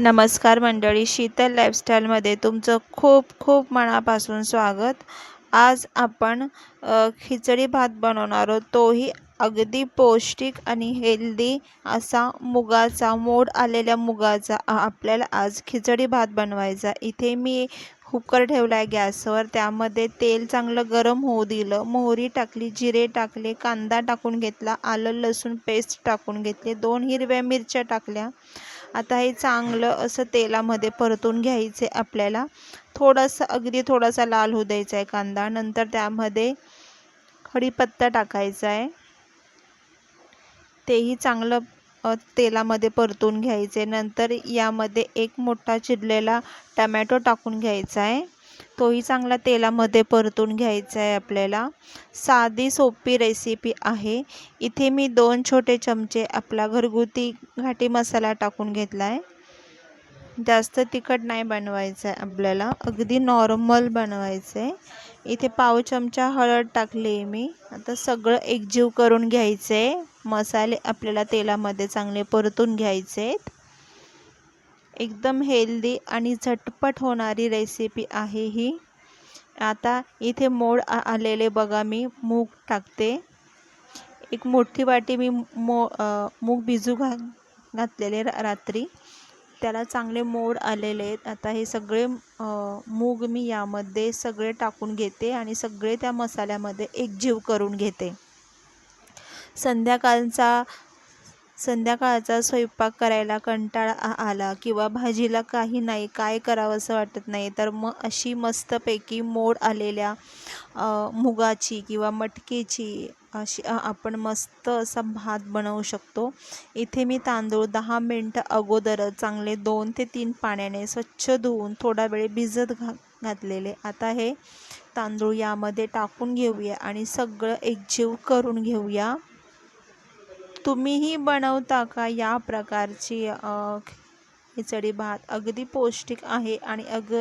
नमस्कार मंडळी शीतल लाईफस्टाईलमध्ये तुमचं खूप खूप मनापासून स्वागत. आज आपण खिचडी भात बनवणार आहोत. तोही अगदी पौष्टिक आणि हेल्दी असा मुगाचा मोड आलेल्या मुगाचा. आपल्याला आज खिचडी भात बनवायचा. इथे मी कुकर ठेवला आहे गॅसवर. त्यामध्ये तेल चांगलं गरम होऊ दिलं. मोहरी टाकली जिरे टाकले कांदा टाकून घेतला आलं लसूण पेस्ट टाकून घेतली दोन हिरव्या मिरच्या टाकल्या आता हे चांगलं असं तेलामध्ये परतून घ्यायचे आपल्याला. थोडंसं अगदी थोडासा लाल होऊ द्यायचा आहे कांदा. नंतर त्यामध्ये कढीपत्ता टाकायचा आहे. तेही चांगलं तेलामध्ये परतून घ्यायचे. नंतर यामध्ये एक मोठा चिरलेला टमॅटो टाकून घ्यायचा आहे. तोही चांगला तेलामध्ये परतून घ्यायचा आहे आपल्याला. साधी सोपी रेसिपी आहे. इथे मी दोन छोटे चमचे आपला घरगुती घाटी मसाला टाकून घेतला आहे जास्त तिखट नाही बनवायचं आहे आपल्याला. अगदी नॉर्मल बनवायचं आहे इथे पाव चमचा हळद टाकली आहे मी. आता सगळं एकजीव करून घ्यायचं आहे मसाले आपल्याला तेलामध्ये चांगले परतून घ्यायचे आहेत एकदम हेल्दी आणि झटपट होणारी रेसिपी आहे ही. आता इथे मोड आ- आलेले बघा मी मूग टाकते. एक मोठी वाटी मी मो मूग भिजू घा घातलेले रा- रात्री. त्याला चांगले मोड आलेले आहेत. आता हे सगळे मूग मी यामध्ये सगळे टाकून घेते आणि सगळे त्या मसाल्यामध्ये एकजीव करून घेते. संध्याकाळचा संध्याकाळचा स्वयंपाक करायला कंटाळा आ- आला किंवा भाजीला काही नाही काय करावं असं वाटत नाही. तर मग अशी मस्तपैकी मोड आलेल्या मुगाची किंवा मटकीची अशी आपण मस्त असा भात बनवू शकतो. इथे मी तांदूळ दहा मिनटं अगोदरच चांगले दोन ते तीन पाण्याने स्वच्छ धुवून थोडा वेळ भिजत घा घातलेले. आता हे तांदूळ यामध्ये टाकून घेऊया आणि सगळं एकजीव करून घेऊया. तुम्हीही बनवता का या प्रकारची खिचडी भात? अगदी पौष्टिक आहे आणि अग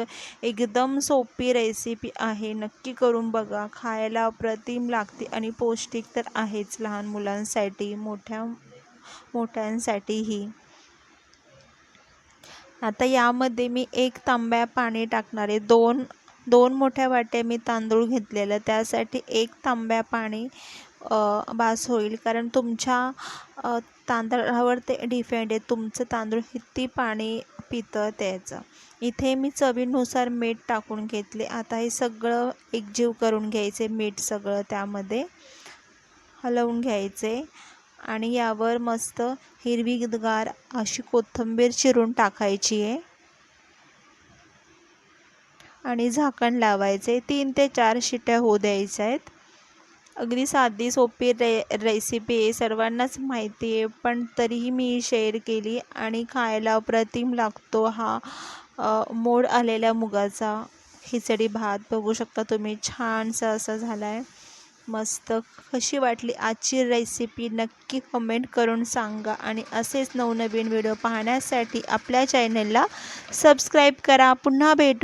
एकदम सोपी रेसिपी आहे. नक्की करून बघा. खायला अप्रतिम लागते आणि पौष्टिक तर आहेच लहान मुलांसाठी मोठ्या मोठ्यांसाठीही. आता यामध्ये मी एक तांब्या पाणी टाकणारे दोन दोन मोठ्या वाट्या मी तांदूळ घेतलेलं. त्यासाठी एक तांब्या पाणी बास होईल. कारण तुमच्या तांदळावर ते डिफेंड आहे. तुमचं तांदूळ किती पाणी पितं त्याचं. इथे मी चवीनुसार मीठ टाकून घेतले. आता हे सगळं एकजीव करून घ्यायचे मीठ सगळं त्यामध्ये हलवून घ्यायचे. आणि यावर मस्त हिरवीगार अशी कोथिंबीर चिरून टाकायची आहे. आणि झाकण लावायचे. तीन ते चार शिट्या होऊ द्यायच्या आहेत. अगदी साधी सोपी रे रेसिपी आहे सर्वांनाच माहिती आहे पण तरीही मी शेअर केली आणि खायला अप्रतिम लागतो हा मोड आलेल्या मुगाचा. खिचडी भात बघू शकता तुम्ही छानसा असा झाला आहे मस्त. कशी वाटली आजची रेसिपी नक्की कमेंट करून सांगा आणि असेच नवनवीन व्हिडिओ पाहण्यासाठी आपल्या चॅनलला सबस्क्राईब करा. पुन्हा भेटू.